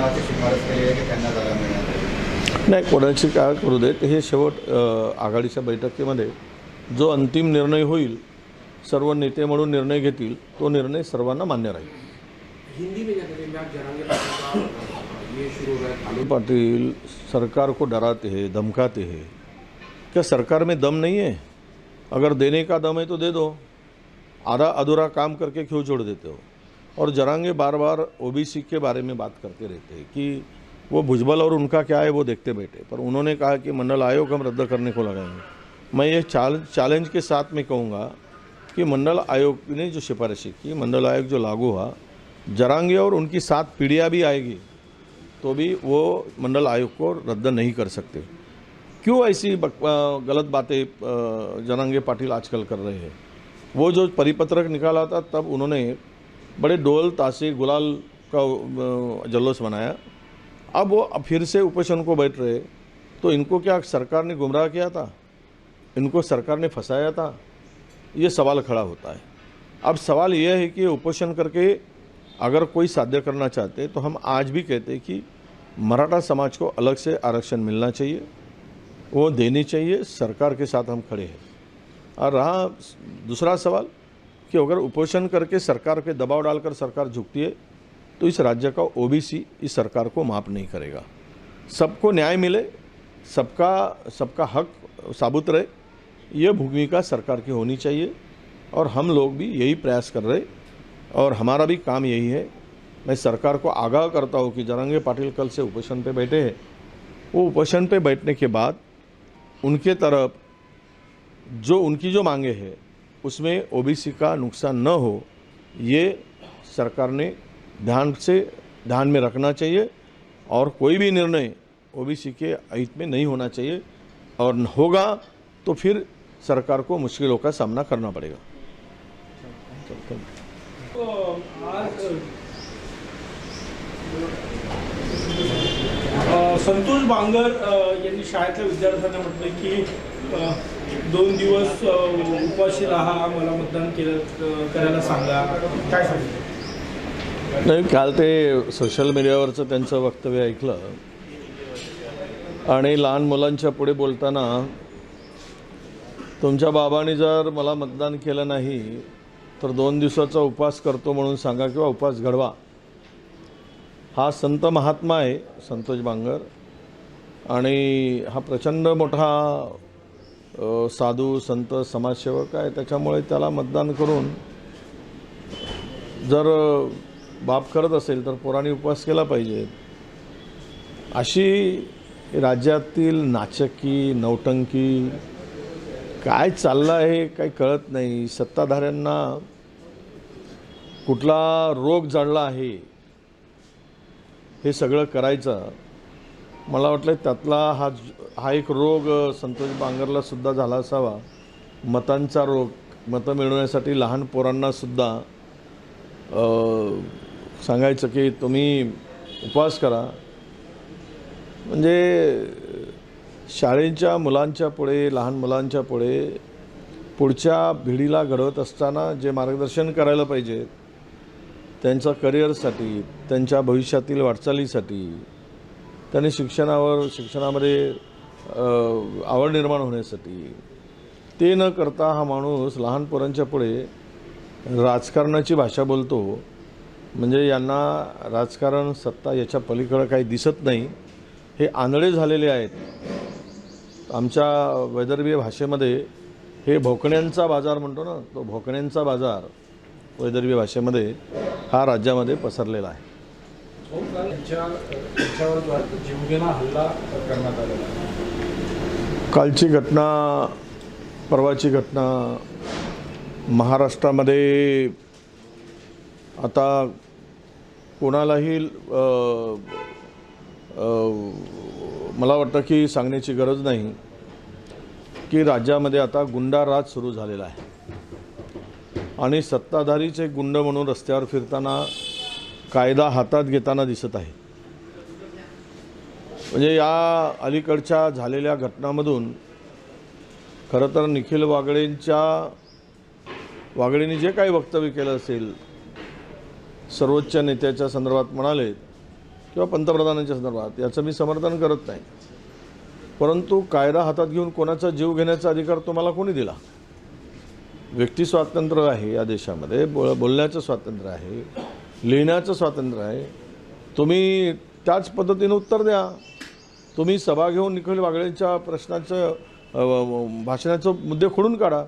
नावाची शिफारस केली आहे की त्यांना जागा मिळणार आहे. नाही कोणाची काय करू देत हे शेवट आघाडीच्या बैठकीमध्ये जो अंतिम निर्णय होईल सर्व नेते म्हणून निर्णय घेतील तो निर्णय सर्वांना मान्य राहील. हिंदी में जाकर के आप जरांगे पाटिल का ये शुरू रहा आलू पाटिल सरकार को डराते हैं धमकाते हैं. क्या सरकार में दम नहीं है? अगर देने का दम है तो दे दो. आधा अधूरा काम करके क्यों छोड़ देते हो? और जरांगे बार बार ओबीसी के बारे में बात करते रहते हैं कि वो भुजबल और उनका क्या है वो देखते बैठे। पर उन्होंने कहा कि मंडल आयोग हम रद्द करने को लगाएँगे मैं ये चैलेंज के साथ में कहूँगा कि मंडल आयोग ने जो सिफारिशें की, मंडल आयोग जो लागू हुआ, जरांगे और उनकी सात पीढ़ियाँ भी आएगी तो भी वो मंडल आयोग को रद्द नहीं कर सकते। क्यों ऐसी गलत बातें जनांगे पाटिल आजकल कर रहे हैं? वो जो परिपत्रक निकाला था, तब उन्होंने बड़े डोल ताशे गुलाल का जल्लोष बनाया। अब वो फिर से उपोषण को बैठ रहे तो इनको क्या सरकार ने गुमराह किया था? इनको सरकार ने फंसाया था? ये सवाल खड़ा होता है। अब सवाल यह है कि उपोषण करके अगर कोई साध्य करना चाहते तो हम आज भी कहते कि मराठा समाज को अलग से आरक्षण मिलना चाहिए, वो देनी चाहिए, सरकार के साथ हम खड़े हैं। और रहा दूसरा सवाल कि अगर उपोषण करके सरकार पे दबाव डालकर सरकार झुकती है तो इस राज्य का ओबीसी इस सरकार को माफ़ नहीं करेगा। सबको न्याय मिले, सबका सबका हक साबुत रहे ये भूमिका सरकार की होनी चाहिए, और हम लोग भी यही प्रयास कर रहे, और हमारा भी काम यही है। मैं सरकार को आगाह करता हूँ कि जरंगे पाटिल कल से उपोषण पे बैठे हैं। वो उपोषण पे बैठने के बाद उनके तरफ़ जो, उनकी जो मांगे हैं उसमें ओबीसी का नुकसान न हो ये सरकार ने ध्यान से ध्यान में रखना चाहिए और कोई भी निर्णय ओबीसी के हित में नहीं होना चाहिए और होगा तो फिर सरकार को मुश्किलों का सामना करना पड़ेगा। अ, संतोष बांगर यांनी शाळेतल्या विद्यार्थ्यांना दोन दिवस उपाशी राहा मला मतदान केलं करायला सांगा. काय सांगितलं नाही काल ते सोशल मीडियावरचं त्यांचं वक्तव्य ऐकलं. आणि लहान मुलांच्या पुढे बोलताना तुमच्या बाबांनी जर मला मतदान केलं नाही तर दोन दिवसाचा उपवास करतो म्हणून सांगा किंवा उपवास घडवा. हा संत महात्मा आहे संतोष बांगर. आणि हा प्रचंड मोठा साधू संत समाजसेवक आहे. त्याच्यामुळे त्याला मतदान करून जर बाप करत असेल तर पोरांनी उपवास केला पाहिजे. अशी राज्यातील नाचकी नौटंकी काय चाललं आहे काही कळत नाही. सत्ताधाऱ्यांना कुठला रोग जडला आहे हे सगळं करायचं. मला वाटलं त्यातला हा हा एक रोग संतोष बांगरला सुद्धा झाला असावा. मतांचा रोग मतं मिळवण्यासाठी लहान पोरांनासुद्धा सांगायचं की तुम्ही उपवास करा. म्हणजे शाळेच्या मुलांच्या पुढे लहान मुलांच्या पुढे पुढच्या पिढीला घडवत असताना जे मार्गदर्शन करायला पाहिजे त्यांच्या करिअरसाठी त्यांच्या भविष्यातील वाटचालीसाठी त्यांनी शिक्षणावर शिक्षणामध्ये आवड निर्माण होण्यासाठी ते न करता हा माणूस लहान पोरांच्या पुढे राजकारणाची भाषा बोलतो. म्हणजे यांना राजकारण सत्ता याच्या पलीकडं काही दिसत नाही. हे आंधळे झालेले आहेत. आमच्या वैदर्भीय भाषेमध्ये हे भोकण्यांचा बाजार म्हणतो ना तो भोकण्यांचा बाजार वैदर्भीय भाषेमध्ये हा राज्यामध्ये पसरलेला आहे. कालची घटना परवाची घटना महाराष्ट्रामध्ये आता कोणालाही मला वाटतं की सांगण्याची गरज नाही की राज्यामध्ये आता गुंडा राज सुरू झालेला आहे. आणि सत्ताधारीचे गुंड म्हणून रस्त्यावर फिरताना कायदा हातात घेताना दिसत आहे. म्हणजे या अलीकडच्या झालेल्या घटनामधून खरं तर निखिल वागळेंच्या वागळेंनी जे काही वक्तव्य केलं असेल सर्वोच्च नेत्याच्या संदर्भात म्हणाले किंवा पंतप्रधानांच्या संदर्भात याचं मी समर्थन करत नाही. परंतु कायदा हातात घेऊन कोणाचा जीव घेण्याचा अधिकार तुम्हाला कोणी दिला? व्यक्ती स्वातंत्र्य आहे या देशामध्ये बोल बोलण्याचं स्वातंत्र्य आहे. लिहिण्याचं स्वातंत्र्य आहे. तुम्ही त्याच पद्धतीनं उत्तर द्या. तुम्ही सभा घेऊन निखिल वागळेंच्या प्रश्नाचं भाषणाचं मुद्दे खोडून काढा.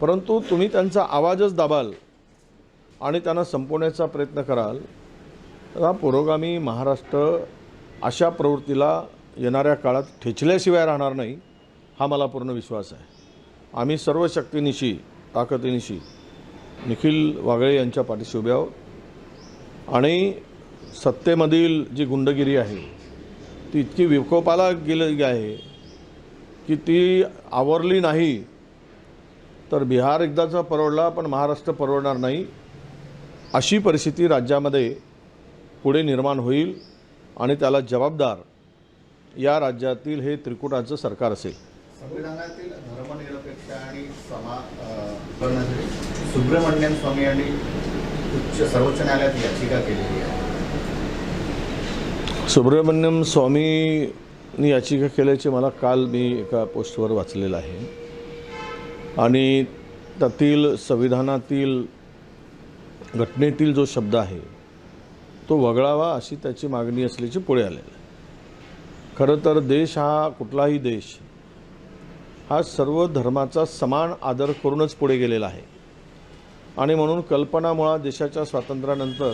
परंतु तुम्ही त्यांचा आवाजच दाबाल आणि त्यांना संपवण्याचा प्रयत्न कराल तर हा पुरोगामी महाराष्ट्र अशा प्रवृत्तीला येणाऱ्या काळात ठेचल्याशिवाय राहणार नाही हा मला पूर्ण विश्वास आहे. आम्ही सर्व शक्तीनिशी ताकदीनिशी निखिल वागळे यांच्या पाठीशी उभे आहोत आणि सत्तेमधील जी गुंडगिरी आहे ती इतकी विकोपाला गेलेली आहे की ती आवरली नाही. तर बिहार एकदाचा परवडला पण महाराष्ट्र परवडणार नाही. अशी परिस्थिती राज्यामध्ये पुढे निर्माण होईल आणि त्याला जबाबदार या राज्यातील हे त्रिकुटाचं सरकार असेल. संविधानातील धर्मनिरपेक्ष आणि समा सुब्रमण्यम स्वामी यांनी उच्च सर्वोच्च न्यायालयात याचिका केलेली आहे. सुब्रमण्यम स्वामीनी याचिका केल्याचे मला काल मी एका पोस्टवर वाचलेलं आहे. आणि त्यातील संविधानातील घटनेतील जो शब्द आहे तो वगळावा अशी त्याची मागणी असल्याची पुढे आलेलं आहे. खरं तर देश हा कुठलाही देश हा सर्व धर्माचा समान आदर करूनच पुढे गेलेला आहे. आणि म्हणून कल्पना मुळात देशाच्या स्वातंत्र्यानंतर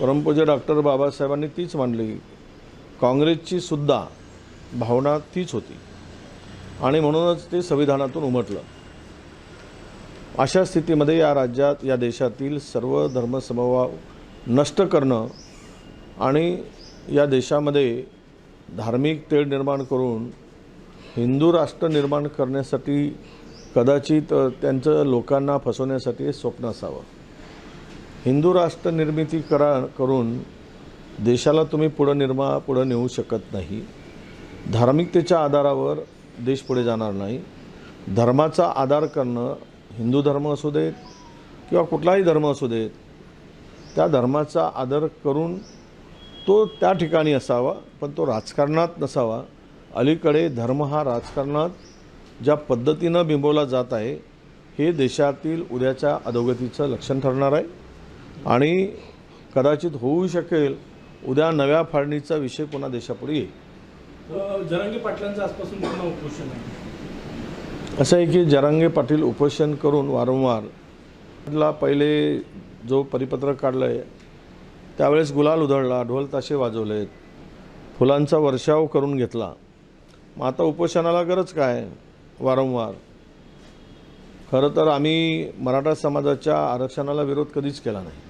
परमपूज्य डॉक्टर बाबासाहेबांनी तीच मांडली काँग्रेसची सुद्धा भावना तीच होती. आणि म्हणूनच ते संविधानातून उमटलं. अशा स्थितीमध्ये या राज्यात या देशातील सर्व धर्मसमभाव नष्ट करणं आणि या देशामध्ये धार्मिक तेढ निर्माण करून हिंदू राष्ट्र निर्माण करण्यासाठी कदाचित त्यांचं लोकांना फसवण्यासाठी स्वप्न असावं. हिंदू राष्ट्र निर्मिती करा करून देशाला तुम्ही पुढं निर्मा पुढं नेऊ शकत नाही. धार्मिकतेच्या आधारावर देश पुढे जाणार नाही. धर्माचा आधार करणं हिंदू धर्म असू देत किंवा कुठलाही धर्म असू देत त्या धर्माचा आदर करून तो त्या ठिकाणी असावा पण तो राजकारणात नसावा. अलीकडे धर्म हा राजकारणात ज्या पद्धतीनं बिंबवला जात आहे हे देशातील उद्याच्या अधोगतीचं लक्षण ठरणार आहे. आणि कदाचित होऊ शकेल उद्या नव्या फाळणीचा विषय पुन्हा देशापुढे येईल. जरांगे पाटलांचं आजपासून पूर्ण उपोषण आहे. असं आहे की जरांगे पाटील उपोषण करून वारंवार पहिले जो परिपत्रक काढलं आहे त्यावेळेस गुलाल उधळला ढोल ताशे वाजवलेत फुलांचा वर्षाव करून घेतला. मग आता उपोषणाला गरज काय? वारंवार. खरं तर आम्ही मराठा समाजाच्या आरक्षणाला विरोध कधीच केला नाही.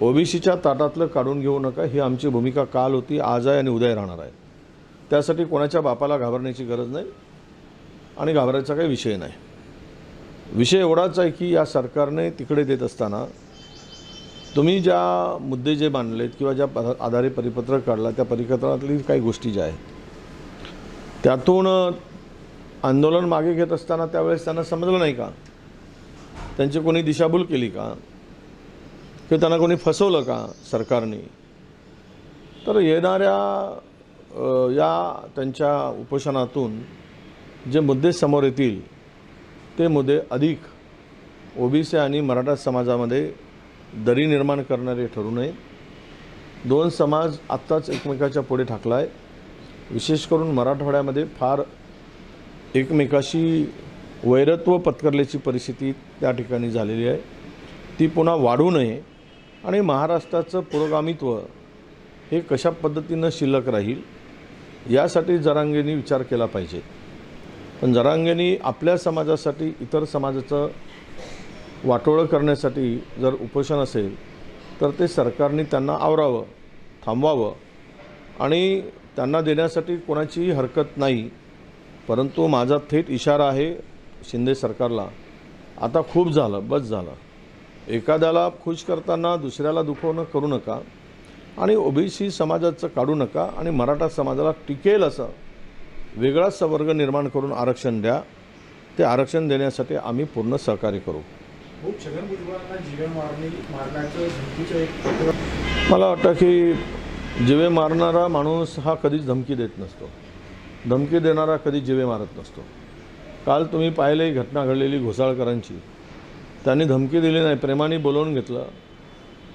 ओबीसीच्या ताटातलं काढून घेऊ नका ही आमची भूमिका काल होती आज आहे आणि उद्या राहणार आहे. त्यासाठी कोणाच्या बापाला घाबरण्याची गरज नाही आणि घाबरायचा काही विषय नाही. विषय एवढाच आहे की या सरकारने तिकडे देत असताना तुम्ही ज्या मुद्दे जे मांडलेत किंवा ज्या आधारे परिपत्रक काढला त्या परिपत्रकातली काही गोष्टी ज्या आहेत त्यातून आंदोलन मागे घेत असताना त्यावेळेस त्यांना समजलं नाही का? त्यांची कोणी दिशाभूल केली का? किंवा त्यांना कोणी फसवलं का सरकारने? तर येणाऱ्या या त्यांच्या उपोषणातून जे मुद्दे समोर येतील ते मुद्दे अधिक ओबीसी आणि मराठा समाजामध्ये दरी निर्माण करणारे ठरू नये. दोन समाज आत्ताच एकमेकाच्या पुढे ठाकला आहे विशेष करून मराठवाड्यामध्ये फार एकमेकाशी वैरत्व पत्करल्याची परिस्थिती त्या ठिकाणी झालेली आहे. ती पुन्हा वाढू नये आणि महाराष्ट्राचं पुरोगामित्व हे कशा पद्धतीनं शिल्लक राहील यासाठी जरांगेंनी विचार केला पाहिजे. पण जरांगेंनी आपल्या समाजासाठी इतर समाजाचं वाटोळं करण्यासाठी जर उपोषण असेल तर ते सरकारने त्यांना आवरावं थांबवावं आणि त्यांना देण्यासाठी कोणाचीही हरकत नाही परंतु माझा थेट इशारा आहे शिंदे सरकारला. आता खूप झालं बस झालं. एखाद्याला खुश करताना दुसऱ्याला दुखवणं करू नका आणि ओबीसी समाजाचं काढू नका आणि मराठा समाजाला टिकेल असं वेगळाच वर्ग निर्माण करून आरक्षण द्या. ते आरक्षण देण्यासाठी आम्ही पूर्ण सहकार्य करू. मला वाटतं की जिवे मारणारा माणूस हा कधीच धमकी देत नसतो. धमकी देणारा कधी जिवे मारत नसतो. काल तुम्ही पाहिले घटना घडलेली घोसाळकरांची. त्यांनी धमकी दिली नाही प्रेमाने बोलवून घेतलं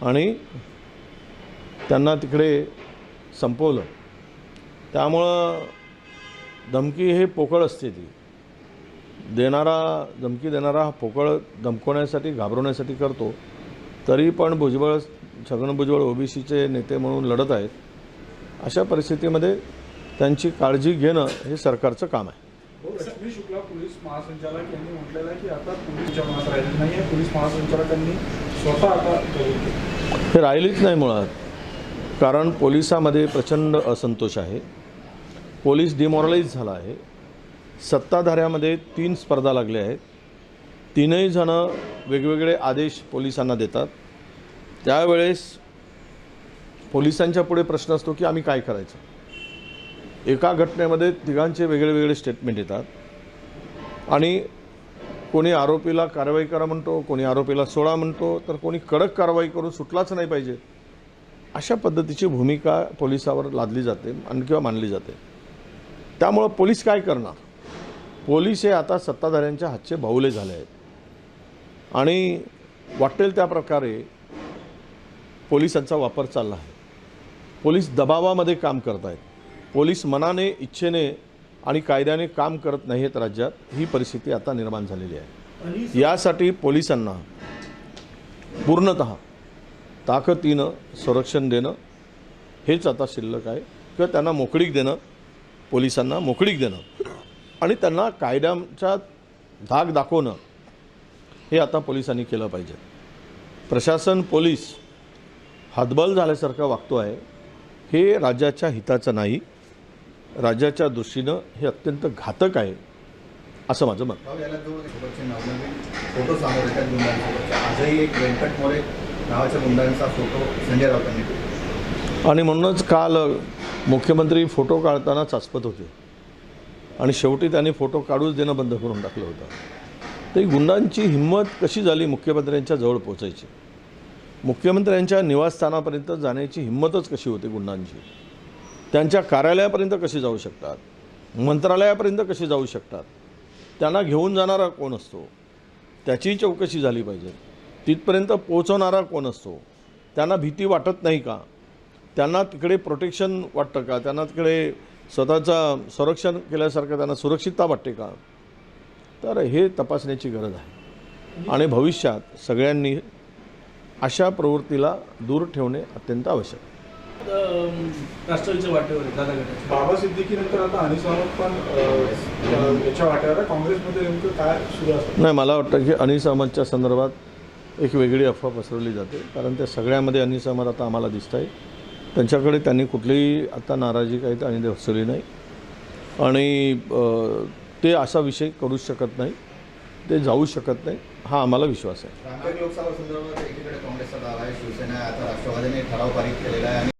आणि त्यांना तिकडे संपवलं. त्यामुळं धमकी हे पोकळ असते ती. देणारा धमकी देणारा हा पोकळ धमकवण्यासाठी घाबरवण्यासाठी करतो. तरी पण भुजबळ छगन भुजबळ ओबीसीचे नेते म्हणून लढत आहेत. अशा परिस्थितीमध्ये त्यांची काळजी घेणं हे सरकारचं काम आहे. भाऊ रश्मी शुक्ला पोलीस महासंचालक यांनी म्हटलेलं आहे की आता पोलीस जमात राहिली नाही आहे. पोलीस महासंचालकांनी स्वतः आता कबूल केलं हे राहिलीच नाही मुळात. कारण पोलिसामध्ये प्रचंड असंतोष आहे. पोलीस डिमॉरलाइज झाला आहे. सत्ताधाऱ्यामध्ये तीन स्पर्धा लागल्या आहेत. तीनही जणं वेगवेगळे आदेश पोलिसांना देतात. त्यावेळेस पोलिसांच्या पुढे प्रश्न असतो की आम्ही काय करायचं? एका घटनेमध्ये तिघांचे वेगळे वेगळे स्टेटमेंट येतात. आणि कोणी आरोपीला कारवाई करा म्हणतो कोणी आरोपीला सोडा म्हणतो तर कोणी कडक कारवाई करून सुटलाच नाही पाहिजे. अशा पद्धतीची भूमिका पोलिसावर लादली जाते आणि किंवा मानली जाते. त्यामुळं पोलीस काय करणार? पोलीस हे आता सत्ताधाऱ्यांच्या हातचे बाहुले झाले आहेत. आणि वाटेल त्या प्रकारे पोलिसांचा वापर चालला आहे. पोलीस दबावामध्ये काम करत आहेत पोलीस मनाने इच्छेने आणि कायद्याने काम करत नाहीत राज्यात ही परिस्थिती आता निर्माण झालेली आहे. यासाठी पोलिसांना पूर्णत ताकदीनं संरक्षण देणं हेच आता शिल्लक आहे. किंवा त्यांना मोकळीक देणं पोलिसांना मोकळीक देणं आणि त्यांना कायद्याचा धाक दाखवणं हे आता पोलिसांनी केलं पाहिजे. प्रशासन पोलीस हातबल झाल्यासारखं वागतो आहे हे राज्याच्या हिताचं नाही. राज्याच्या दृष्टीनं हे अत्यंत घातक आहे असं माझं मत आणि म्हणूनच काल मुख्यमंत्री फोटो काढताना चाचपत होते. आणि शेवटी त्यांनी फोटो काढूच देणं बंद करून टाकलं होतं. तरी गुंडांची हिंमत कशी झाली मुख्यमंत्र्यांच्या जवळ पोचायची? मुख्यमंत्र्यांच्या निवासस्थानापर्यंत जाण्याची हिंमतच कशी होती गुंडांची? त्यांच्या कार्यालयापर्यंत कसे जाऊ शकतात? मंत्रालयापर्यंत कसे जाऊ शकतात? त्यांना घेऊन जाणारा कोण असतो? त्याची चौकशी झाली पाहिजे. तिथपर्यंत पोहोचवणारा कोण असतो? त्यांना भीती वाटत नाही का? त्यांना तिकडे प्रोटेक्शन वाटतं का? त्यांना तिकडे स्वतःचा संरक्षण केल्यासारखं त्यांना सुरक्षितता वाटते का? तर हे तपासण्याची गरज आहे. आणि भविष्यात सगळ्यांनी अशा प्रवृत्तीला दूर ठेवणे अत्यंत आवश्यक आहे. राष्ट्रवादीच्या वाटेवर आहे दादा गटाच्या बाबा सिद्दीकीनंतर आता अनिस अहमद पण याच्या वाट्यावर. काँग्रेसमध्ये नेमकं काय सुरू असतं? नाही मला वाटतं की अनिस अहमदच्या संदर्भात एक वेगळी अफवा पसरवली जाते. कारण त्या सगळ्यामध्ये अनिस अहमद आता आम्हाला दिसत आहे त्यांच्याकडे त्यांनी कुठलीही आता नाराजी काही त्यांनी दर्शवली नाही. आणि ते असा विषय करूच शकत नाही. ते जाऊ शकत नाही. हा आम्हाला विश्वास आहे. रामटेक लोकसभा संदर्भात एकीकडे काँग्रेसचा दावा आहे. शिवसेना आता राष्ट्रवादीने ठराव पारित केलेला आहे आणि